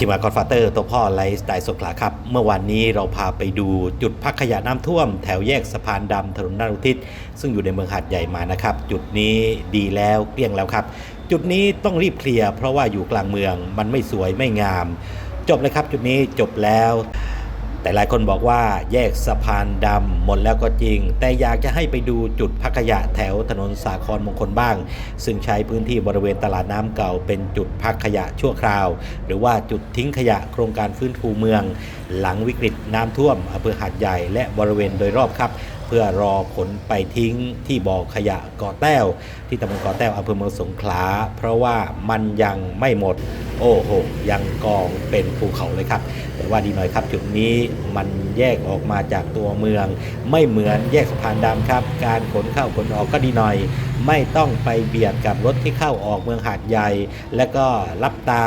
ทีมงานกอดฟาเตอร์ตัวพ่อไลฟ์สไตล์สงขลาครับ เมื่อวานนี้เราพาไปดูจุดพักขยะน้ำท่วม แถวแยกสะพานดำถนนนารุทิศซึ่งอยู่ในเมืองหาดใหญ่มานะครับ จุดนี้ดีแล้วเกลี้ยงแล้วครับ จุดนี้ต้องรีบเคลียร์เพราะว่าอยู่กลางเมืองมันไม่สวยไม่งาม จบเลยครับจุดนี้จบแล้ว แต่หลายคนบอกว่าแยกสะพานดำหมดแล้วก็จริง แต่อยากจะให้ไปดูจุดพักขยะแถวถนนสาครมงคลบ้าง ซึ่งใช้พื้นที่บริเวณตลาดน้ำเก่าเป็นจุดพักขยะชั่วคราว หรือว่าจุดทิ้งขยะโครงการฟื้นฟูเมือง หลังวิกฤตน้ำท่วมอำเภอหาดใหญ่และบริเวณโดยรอบครับ เพื่อรอขนไปทิ้งที่บ่อขยะเกาะแต้ว ที่ตำบลเกาะแต้วอำเภอเมืองสงขลา เพราะว่ามันยังไม่หมด โอ้โห ยังกองเป็นภูเขาเลยครับ แต่ว่าดีหน่อยครับจุดนี้มันแยกออกมาจากตัวเมือง ไม่เหมือนแยกสะพานดำครับ การขนเข้าขนออกก็ดีหน่อย ไม่ต้องไปเบียดกับรถที่เข้าออกเมืองหาดใหญ่ และก็รับตา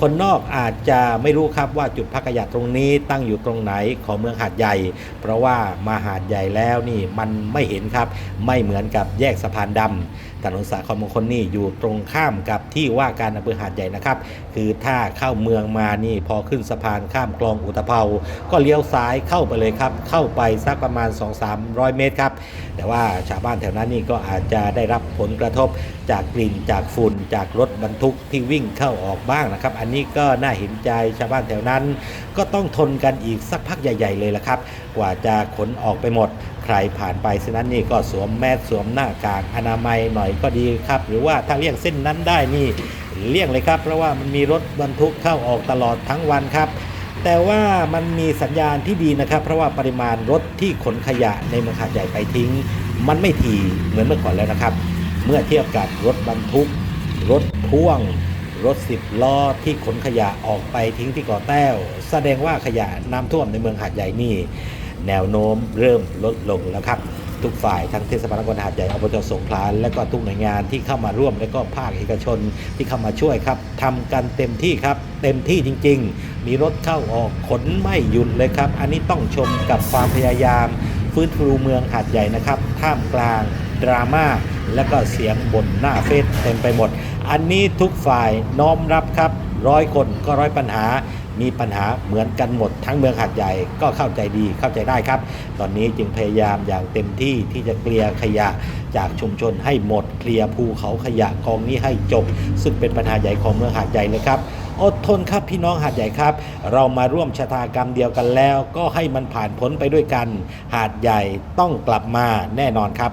คนนอกอาจจะไม่รู้ครับว่าจุดพักขยะตรงนี้ตั้งอยู่ตรงไหนของเมืองหาดใหญ่ เพราะว่ามาหาดใหญ่แล้วนี่มันไม่เห็นครับ ไม่เหมือนกับแยกสะพานดำ ถนนสาครมงคลนี่อยู่ตรงข้ามกับที่ว่าการอำเภอหาดใหญ่นะครับ คือถ้าเข้าเมืองมานี่พอขึ้นสะพานข้ามคลองอุตภเปาก็เลี้ยวซ้ายเข้าไปเลยครับ เข้าไปสักประมาณ 2-300 เมตรครับ แต่ว่าชาวบ้านแถวนั้นนี่ก็อาจจะได้รับผลกระทบจากกลิ่นจากฝุ่นจากรถบรรทุกที่วิ่งเข้าออกบ้างนะครับ อันนี้ก็น่าเห็นใจชาวบ้านแถวนั้น ก็ต้องทนกันอีกสักพักใหญ่ ๆ เลยละครับ กว่าจะขนออกไปหมด รผ่านไปเส้นนั้นนี่ก็สวมแมสสวมหน้ากากอนามัยหน่อยก็ดีครับ หรือว่าถ้าเลี่ยงเส้นนั้นได้นี่เลี่ยงเลยครับ เพราะว่ามันมีรถบรรทุกเข้าออกตลอดทั้งวันครับ แต่ว่ามันมีสัญญาณที่ดีนะครับ เพราะว่าปริมาณรถที่ขนขยะในเมืองหาดใหญ่ไปทิ้ง มันไม่ถี่เหมือนเมื่อก่อนแล้วนะครับ เมื่อเทียบกับรถบรรทุก รถพ่วงรถสิบล้อที่ขนขยะออกไปทิ้งที่กาะแต้ว แสดงว่าขยะน้ำท่วมในเมืองหาดใหญ่นี่ แนวโน้มเริ่มลดลงแล้วครับ ทุกฝ่ายทั้งเทศบาลนครหาดใหญ่อบจสงขลาและก็ทุกหน่วยงานที่เข้ามาร่วม และก็ภาคเอกชนที่เข้ามาช่วยครับทำกันเต็มที่ครับ เต็มที่จริง ๆ มีรถเข้าออกขนไม่หยุดเลยครับ อันนี้ต้องชมกับความพยายาม ฟื้นฟูเมืองหาดใหญ่นะครับท่ามกลางดราม่า และก็เสียงบนหน้าเฟซเต็มไปหมด อันนี้ทุกฝ่ายน้อมรับครับร้อยคนก็ร้อยปัญหา มีปัญหาเหมือนกันหมด ทั้งเมืองหาดใหญ่ก็เข้าใจดีเข้าใจได้ครับ ตอนนี้จึงพยายามอย่างเต็มที่ที่จะเคลียร์ขยะจากชุมชนให้หมดเคลียร์ภูเขาขยะกองนี้ให้จบ ซึ่งเป็นปัญหาใหญ่ของเมืองหาดใหญ่เลยครับอดทนครับพี่น้องหาดใหญ่ครับ เรามาร่วมชะตากรรมเดียวกันแล้ว ก็ให้มันผ่านพ้นไปด้วยกัน หาดใหญ่ต้องกลับมาแน่นอนครับ